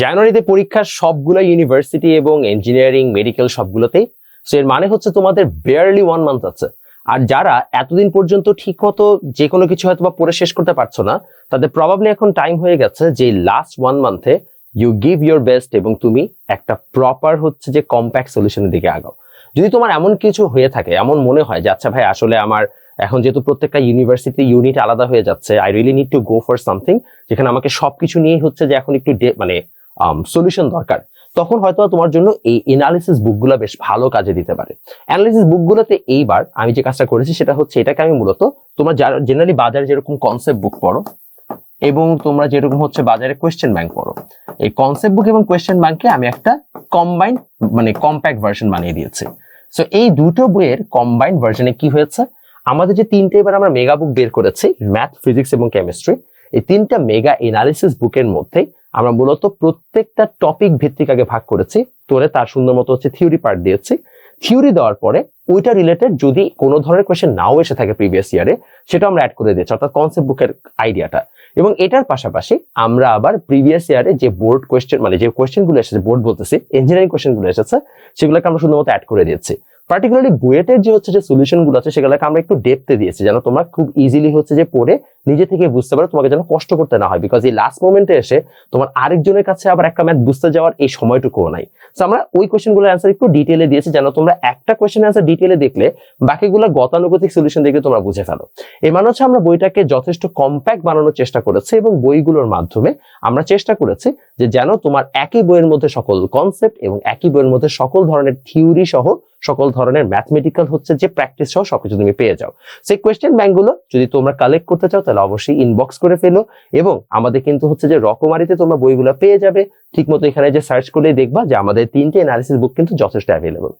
জানুয়ারিতে পরীক্ষা সবগুলো ইউনিভার্সিটি এবং ইঞ্জিনিয়ারিং মেডিকেল সবগুলোতেই। সো এর মানে হচ্ছে তোমাদের বেয়ারলি ওয়ান মান্থ আছে। আর যারা এতদিন পর্যন্ত ঠিক মতো যে কোনো কিছু হয়তো বা পড়ে শেষ করতে পারছ না, তাদের প্রবাবলি এখন টাইম হয়ে গেছে যে লাস্ট ওয়ান মান্থে ইউ গিভ ইউর বেস্ট এবং তুমি একটা প্রপার হচ্ছে যে কম্প্যাক্ট সলিউশনের দিকে আগাও। যদি তোমার এমন কিছু হয়ে থাকে, এমন মনে হয় যে আচ্ছা ভাই, আসলে আমার এখন যেহেতু প্রত্যেকটা ইউনিভার্সিটি ইউনিট আলাদা হয়ে যাচ্ছে I really need to go for something যেখানে আমাকে সবকিছু নিয়ে হচ্ছে যে এখন একটু মানে সলিউশন দরকার। তখন হয়তো তোমার জন্য এই এনালিসিস বুকগুলো বেশ ভালো কাজে দিতে পারে। অ্যানালিসিস বুকগুলোতে এইবার আমি যে কাজটা করেছি সেটা হচ্ছে এটাকে আমি মূলত তোমরা জেনারেলি বাজারে যেরকম কনসেপ্ট বুক পড়ো এবং তোমরা যেরকম হচ্ছে বাজারে কোয়েশ্চেন ব্যাংক পড়ো। এই কনসেপ্ট বুক এবং কোয়েশ্চেন ব্যাংকে আমি একটা কম্বাইন্ড মানে কম্প্যাক্ট ভার্সন বানিয়ে দিয়েছি। সো এই দুটো বইয়ের কম্বাইন্ড ভার্সনে কি হয়েছে? আমাদের যে তিনটে এবার আমরা মেগা বুক বের করেছি ম্যাথ ফিজিক্স এবং কেমিস্ট্রি এই তিনটা মেগা এনালিসিস বুকের মধ্যে আমরা মূলত প্রত্যেকটা টপিক ভিত্তিক আগে ভাগ করেছি, তোরে তার সুন্দর মতো হচ্ছে থিওরি পার্ট দিয়েছি। থিওরি দেওয়ার পরে ওইটা রিলেটেড যদি কোনো ধরনের কোয়েশ্চেন নাও এসে থাকে প্রিভিয়াস ইয়ারে সেটা আমরা অ্যাড করে দিয়েছি, অর্থাৎ কনসেপ্ট বুকের আইডিয়াটা এবং এটার পাশাপাশি আমরা আবার প্রিভিয়াস ইয়ারে যে বোর্ড কোয়েশ্চেন মানে যে কোয়েশ্চেনগুলো এসেছে বোর্ড বলতেছি ইঞ্জিনিয়ারিং কোয়েশ্চেনগুলো এসেছে, সেগুলোকে আমরা শুধুমাত্র অ্যাড করে দিয়েছি। পার্টিকুলারলি বুয়েটের যে হচ্ছে যে সলিউশনগুলো আছে, সেগুলোকে আমরা একটু ডেপতে দিয়েছি, যেন তোমরা খুব ইজিলি হচ্ছে যে পড়ে নিজে থেকে বুঝতে পারো, তোমাকে যেন কষ্ট করতে না হয়। বিকজ এই লাস্ট মোমেন্টে এসে তোমার আরেকজনের কাছে আবার একটা ম্যাথ বুঝতে যাওয়ার এই সময়টুকুও নাই। তো আমরা ওই কোয়েশ্চেনগুলোর অ্যান্সার একটু ডিটেলে দিয়েছি, যেন তোমরা একটা কোয়েশ্চেন অ্যান্সার ডিটেলে দেখলে বাকিগুলো গতানুগতিক সলিউশন দেখে তোমরা বুঝে ফেলো। এর মানে হচ্ছে আমরা বইটাকে যথেষ্ট কম্প্যাক্ট বানানোর চেষ্টা করেছি এবং বইগুলোর মাধ্যমে আমরা চেষ্টা করেছি যে যেন তোমার একই বইয়ের মধ্যে সকল কনসেপ্ট এবং একই বইয়ের মধ্যে সকল ধরনের থিওরি সহ সকল ধরনের ম্যাথমেটিক্যাল হচ্ছে যে প্র্যাকটিস সহ সবকিছু তুমি পেয়ে যাও। সেই কোয়েশ্চেন ব্যাংকগুলো যদি তোমরা কালেক্ট করতে চাও, তাহলে অবশ্যই ইনবক্স করে ফেলো এবং আমাদের কিন্তু হচ্ছে যে রকমারিতে তোমরা বইগুলো পেয়ে যাবে। ঠিক মতো এখানে যে সার্চ করলেই দেখবা যে আমাদের তিনটে অ্যানালিসিস বুক কিন্তু যথেষ্ট অ্যাভেলেবল